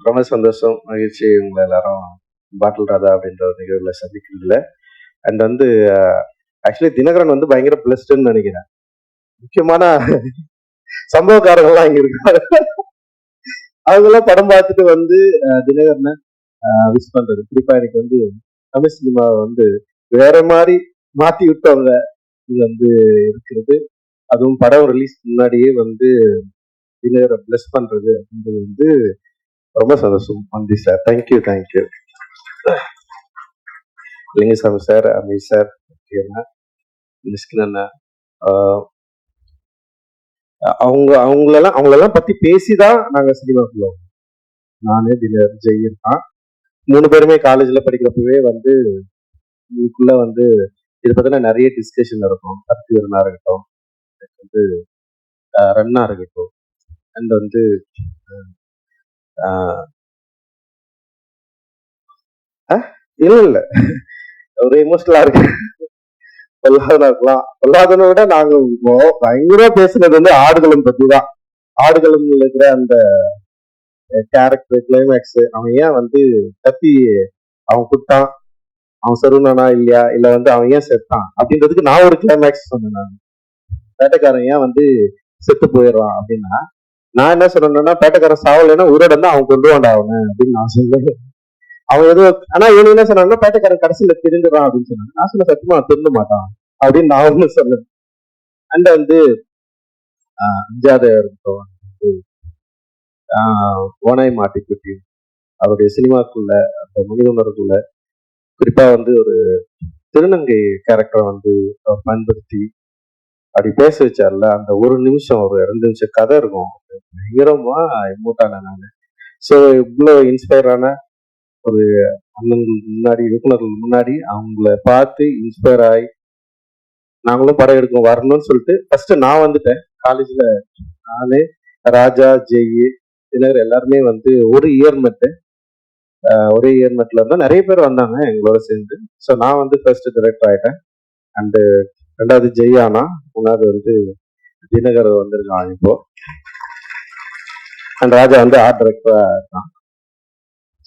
ரொம்ப சந்தோஷம் மகிழ்ச்சி. உங்களை எல்லாரும் பாட்டில் ராதா அப்படின்ற ஒரு நிகழ்வுல சந்திக்கிறதுல. அண்ட் வந்து ஆக்சுவலி தினகரன் வந்து பயங்கர பிளஸ்டுன்னு நினைக்கிறேன். முக்கியமான சம்பவக்காரங்கள்லாம் இங்க இருக்காங்க. அவங்கெல்லாம் படம் பார்த்துட்டு வந்து அஹ், தினகரனை விஷ் பண்றது. குறிப்பா எனக்கு வந்து தமிழ் சினிமாவை வந்து வேற மாதிரி மாத்தி விட்டவங்க இது வந்து இருக்கிறது. அதுவும் படம் ரிலீஸ் முன்னாடியே வந்து தினகரை பிளஸ் பண்றது அப்படின்றது வந்து ரொம்ப சந்தோஷம். நன்றி sir thank you thank you Lingusamy sir Ameer sir அண்ணா மிஸ்கின் அண்ணா அவங்க அவங்களெல்லாம் அவங்களெல்லாம் பத்தி பேசிதான் நாங்க சினிமாக்குள்ள வந்தோம். நானு தினர் ஜெயன் தான் மூணு பேருமே காலேஜில் படிக்கிறப்பவே வந்து இதுக்குள்ள வந்து இதை பத்தின நிறைய டிஸ்கஷன் இருக்கும் கருத்துவரனா இருக்கட்டும் வந்து ரன்னா இருக்கட்டும் அண்ட் வந்து இல்ல இல்ல. ஒரு எமோஷனலா இருக்கு. பொல்லாதனா இருக்கலாம் பொல்லாதனை விட நாங்க பயங்கர பயங்கரமா பேசுனது வந்து ஆடுகளும் பத்தி தான் ஆடுகளும் இருக்கிற அந்த கேரக்டர் கிளைமேக்ஸ் அவன் ஏன் வந்து கத்தி அவன் குட்டான்? அவன் சருணனா இல்லையா? இல்ல வந்து அவன் ஏன் செத்தான்? அப்படின்றதுக்கு நான் ஒரு கிளைமேக்ஸ் சொன்னேன் நான். பேட்டைக்காரன் ஏன் வந்து செத்து போயிடுறான் அப்படின்னா நான் என்ன சொல்றேன்னா பேட்டக்காரன் சாவலைன்னா உயிரோட தான் அவன் கொண்டு வாண்டா அவனை அப்படின்னு நான் சொன்னேன் அவன் எதுவும் ஆனா இவனு என்ன சொன்னாங்கன்னா பேட்டக்காரன் கடைசியில திருந்துறான் அப்படின்னு சொன்னாங்க. நான் சொன்ன சத்தியமா திருந்த மாட்டான்? அப்படின்னு நான் ஒண்ணு சொன்னேன் அண்ட் வந்து ஆஹ் அஞ்சாவது இருக்கட்டும் வந்து, ஆஹ் ஓனாய் மாட்டிக்குட்டி. அவருடைய சினிமாக்குள்ள அந்த மனித உணர்வுக்குள்ள குறிப்பா வந்து ஒரு திருநங்கை கேரக்டரை வந்து அவர் பயன்படுத்தி அப்படி பேச வச்சார்ல அந்த ஒரு நிமிஷம் ஒரு ரெண்டு நிமிஷம் கதை இருக்கும். பயங்கரமா எமோட்டான நான். ஸோ இவ்வளோ இன்ஸ்பயரான ஒரு அண்ணன்கள் முன்னாடி இயக்குநர்கள் முன்னாடி அவங்கள பார்த்து இன்ஸ்பயர் ஆகி நாங்களும் படம் எடுக்க வரணும்னு சொல்லிட்டு ஃபர்ஸ்ட் நான் வந்துட்டேன். காலேஜில் நானு ராஜா ஜெய் தினகர் எல்லாருமே வந்து ஒரு இயர்மெட்டு ஒரே இயர் இருந்தால் நிறைய பேர் வந்தாங்க எங்களோட சேர்ந்து. ஸோ நான் வந்து ஃபர்ஸ்ட் டிரெக்டர் ஆயிட்டேன். அண்டு ரெண்டாவது ஜெய்யானா ஆனா மூணாவது வந்து தினகர் வந்திருக்கான் இப்போ. அண்ட் ராஜா வந்து ஆர்ட் டைரக்டராக இருக்கான்.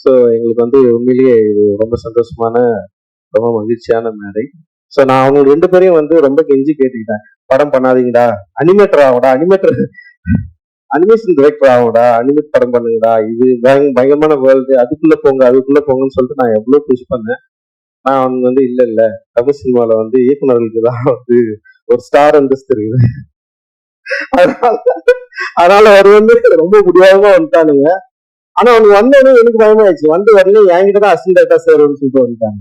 ஸோ எங்களுக்கு வந்து உண்மையிலேயே இது ரொம்ப சந்தோஷமான ரொம்ப மகிழ்ச்சியான மேடை. ஸோ நான் அவங்க ரெண்டு பேரையும் வந்து ரொம்ப கெஞ்சி கேட்டுக்கிட்டேன். படம் பண்ணாதீங்கடா. அனிமேட்டர் ஆகும்டா அனிமேட்டர் அனிமேஷன் டிரெக்டர் ஆகும்டா அனிமேட் படம் பண்ணுங்கடா. இது பயங்கரமான வேர்ல்டு அதுக்குள்ள போங்க அதுக்குள்ள போங்கன்னு சொல்லிட்டு நான் எவ்வளவு புஷ் பண்ணேன். நான் அவங்க வந்து இல்ல இல்ல. தமிழ் சினிமால வந்து இயக்குநர்களுக்கு தான் வந்து ஒரு ஸ்டார் அந்தஸ்து இருக்குது. அதனால அதனால அவர் வந்து ரொம்ப முடியாம வந்துட்டானுங்க. ஆனா அவனுக்கு வந்தோடனே எனக்கு பயமாயிடுச்சு. வந்து உடனே என்கிட்ட தான் அசிஸ்டன்டா சேரும்னு சொல்லிட்டு வந்துட்டாங்க.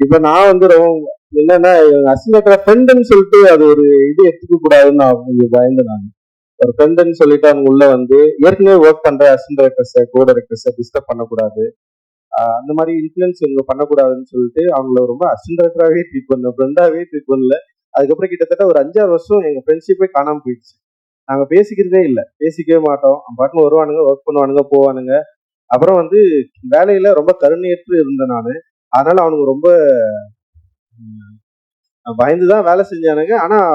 இப்ப நான் வந்து ரொம்ப என்னன்னா அசிண்டேட்டா ஃப்ரெண்டுன்னு சொல்லிட்டு அது ஒரு இது எடுத்துக்க கூடாதுன்னு நான் கொஞ்சம் பயந்து நான். ஒரு ஃப்ரெண்டுன்னு சொல்லிட்டு அவங்க உள்ள வந்து ஏற்கனவே ஒர்க் பண்ற அசிஸ்டன்ட் டைரக்டர்ஸை கோ டைரக்டர்ஸை டிஸ்டர்ப் பண்ணக்கூடாது. அந்த மாதிரி இன்ஃபுளுன்ஸ் இவங்க பண்ணக்கூடாதுன்னு சொல்லிட்டு அவங்கள ரொம்ப அசிஸ்டன்ட் ட்ரீட் பண்ண ஃப்ரெண்டாகவே ட்ரீட் பண்ணல. அதுக்கப்புறம் கிட்டத்தட்ட ஒரு அஞ்சாறு வருஷம் எங்கள் ஃப்ரெண்ட்ஷிப்பே காணாம போயிடுச்சு. நாங்கள் பேசிக்கிறதே இல்லை. பேசிக்கவே மாட்டோம். பாட்டுன்னு வருவானுங்க ஒர்க் பண்ணுவானுங்க போவானுங்க. அப்புறம் வந்து வேலையில் ரொம்ப கருணையற்று இருந்தேன் நான். அதனால் அவனுங்க ரொம்ப பயந்து தான் வேலை செஞ்சானுங்க. ஆனால்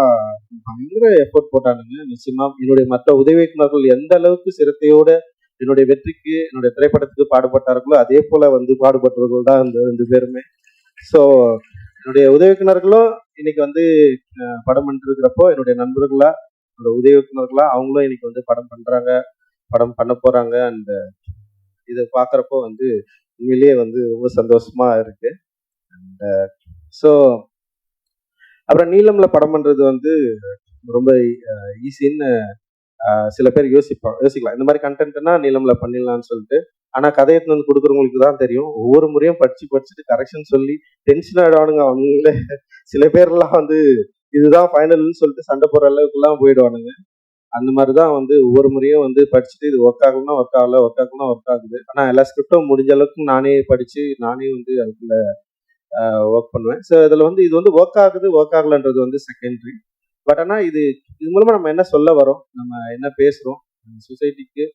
பயங்கர எஃபோர்ட் போட்டானுங்க. நிச்சயமாக என்னுடைய மற்ற உதவி இயக்குநர்கள் எந்த அளவுக்கு சிரத்தையோட என்னுடைய வெற்றிக்கு என்னுடைய திரைப்படத்துக்கு பாடுபட்டார்களோ அதே போல வந்து பாடுபட்டவர்கள் தான் இந்த ரெண்டு பேருமே. ஸோ என்னுடைய உதவிக்குனர்களும் இன்னைக்கு வந்து படம் பண்ணிருக்கிறப்போ என்னுடைய நண்பர்களா என்னோட உதவிக்குனர்களா அவங்களும் இன்னைக்கு வந்து படம் பண்றாங்க படம் பண்ண போறாங்க அந்த இதை பார்க்குறப்போ வந்து உண்மையிலேயே வந்து ரொம்ப சந்தோஷமா இருக்கு. அண்ட் ஸோ அப்புறம் நீளம்ல படம் பண்றது வந்து ரொம்ப ஈஸின்னு சில பேர் யோசிப்பாங்க யோசிக்கலாம். இந்த மாதிரி கண்டென்ட்னா நீளம்ல பண்ணிடலாம்னு சொல்லிட்டு ஆனா கதையை வந்து கொடுக்குறவங்களுக்கு தான் தெரியும். ஒவ்வொரு முறையும் படிச்சு படிச்சுட்டு கரெக்ஷன் சொல்லி டென்ஷன் ஆயிடுவானுங்க அவங்களே. சில பேர்லாம் வந்து இதுதான் ஃபைனல்னு சொல்லிட்டு சண்டை போடுற அளவுக்குலாம் போயிடுவானுங்க. அந்த மாதிரி தான் வந்து ஒவ்வொரு முறையும் வந்து படிச்சுட்டு இது ஒர்க் ஆகணும்னா ஒர்க் ஆகல ஒர்க் ஆகணும்னா ஒர்க் ஆகுது. ஆனால் எல்லா ஸ்கிரிப்டும் முடிஞ்ச அளவுக்கு நானே படிச்சு நானே வந்து அதுக்குள்ள ஒர்க் பண்ணுவேன். ஸோ இதில் வந்து இது வந்து ஒர்க் ஆகுது ஒர்க் ஆகலன்றது வந்து செகண்டரி பட் ஆனால் இது இது மூலமாக நம்ம என்ன சொல்ல வரோம் நம்ம என்ன பேசுகிறோம் சொசைட்டிக்கு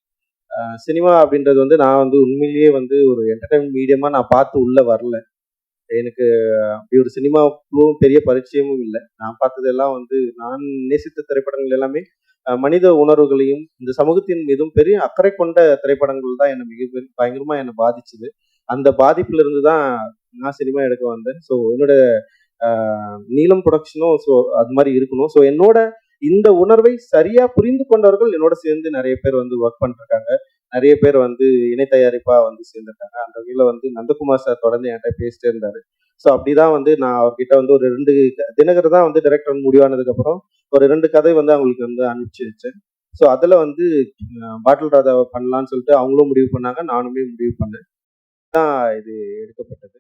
சினிமா அப்படின்றது வந்து நான் வந்து உண்மையிலேயே வந்து ஒரு என்டர்டைன்மெண்ட் மீடியமாக நான் பார்த்து உள்ளே வரல. எனக்கு அப்படி ஒரு சினிமாவுக்கும் பெரிய பரிச்சயமும் இல்லை. நான் பார்த்ததெல்லாம் வந்து நான் நேசித்த திரைப்படங்கள் எல்லாமே மனித உணர்வுகளையும் இந்த சமூகத்தின் மீதும் பெரிய அக்கறை கொண்ட திரைப்படங்கள் தான் என்னை மிக பயங்கரமாக என்னை பாதிச்சுது. அந்த பாதிப்புல இருந்து தான் நான் சினிமா எடுக்க வந்தேன். ஸோ என்னோட நீலம் ப்ரொடக்ஷனும் ஸோ அது மாதிரி இருக்கணும். ஸோ என்னோட இந்த உணர்வை சரியா புரிந்து கொண்டவர்கள் என்னோட சேர்ந்து நிறைய பேர் வந்து ஒர்க் பண்ணிருக்காங்க. நிறைய பேர் வந்து இணை தயாரிப்பா வந்து சேர்ந்துருக்காங்க. அந்த வகையில வந்து நந்தகுமார் சார் தொடர்ந்து என்கிட்ட பேசிட்டே இருந்தாரு. ஸோ அப்படிதான் வந்து நான் அவர்கிட்ட வந்து ஒரு ரெண்டு தினகர் தான் வந்து டைரக்டர் முடிவானதுக்கு அப்புறம் ஒரு ரெண்டு கதை வந்து அவங்களுக்கு வந்து அனுப்பிச்சு வச்சேன். ஸோ அதில் வந்து பாட்டில் ராதாவை பண்ணலான்னு சொல்லிட்டு அவங்களும் முடிவு பண்ணாங்க. நானுமே முடிவு பண்ணேன். தான் இது எடுக்கப்பட்டது.